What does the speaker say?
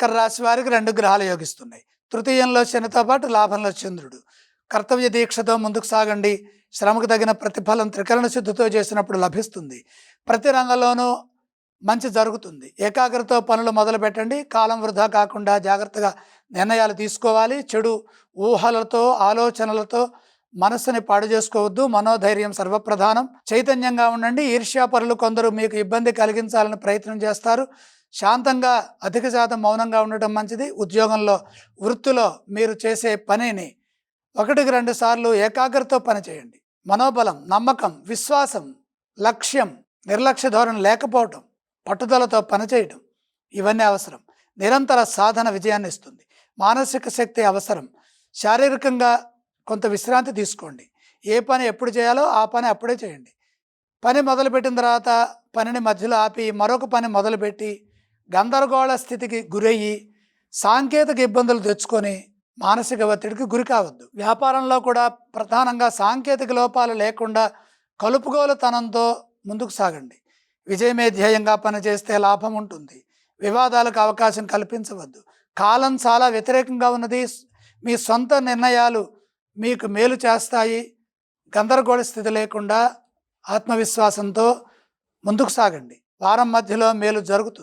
మకర రాశి వారికి రెండు గ్రహాలు యోగిస్తున్నాయి. తృతీయంలో శనితో పాటు లాభంలో చంద్రుడు. కర్తవ్య దీక్షతో ముందుకు సాగండి. శ్రమకు తగిన ప్రతిఫలం త్రికరణ శుద్ధితో చేసినప్పుడు లభిస్తుంది. ప్రతి రంగంలోనూ మంచి జరుగుతుంది. ఏకాగ్రతతో పనులు మొదలు పెట్టండి కాలం వృధా కాకుండా జాగ్రత్తగా నిర్ణయాలు తీసుకోవాలి. చెడు ఊహలతో ఆలోచనలతో మనస్సుని పాడు చేసుకోవద్దు. మనోధైర్యం సర్వప్రధానం. చైతన్యంగా ఉండండి. ఈర్ష్యాపరులు కొందరు మీకు ఇబ్బంది కలిగించాలని ప్రయత్నం చేస్తారు. శాంతంగా అధిక శాతం మౌనంగా ఉండటం మంచిది. ఉద్యోగంలో వృత్తిలో మీరు చేసే పనిని ఒకటికి రెండు సార్లు ఏకాగ్రతతో పని చేయండి. మనోబలం నమ్మకం విశ్వాసం లక్ష్యం నిర్లక్ష్య ధోరణి లేకపోవటం పట్టుదలతో పనిచేయడం ఇవన్నీ అవసరం. నిరంతర సాధన విజయాన్ని ఇస్తుంది. మానసిక శక్తి అవసరం. శారీరకంగా కొంత విశ్రాంతి తీసుకోండి. ఏ పని ఎప్పుడు చేయాలో ఆ పని అప్పుడే చేయండి. పని మొదలుపెట్టిన తర్వాత పనిని మధ్యలో ఆపి మరొక పని మొదలుపెట్టి గందరగోళ స్థితికి గురయ్యి సాంకేతిక ఇబ్బందులు తెచ్చుకొని మానసిక ఒత్తిడికి గురి కావద్దు. వ్యాపారంలో కూడా ప్రధానంగా సాంకేతిక లోపాలు లేకుండా కలుపుగోలుతనంతో ముందుకు సాగండి. విజయమే ధ్యేయంగా పనిచేస్తే లాభం ఉంటుంది. వివాదాలకు అవకాశం కల్పించవద్దు. కాలం చాలా వ్యతిరేకంగా ఉన్నది. మీ సొంత నిర్ణయాలు మీకు మేలు చేస్తాయి. గందరగోళ స్థితి లేకుండా ఆత్మవిశ్వాసంతో ముందుకు సాగండి. వారం మధ్యలో మేలు జరుగుతుంది.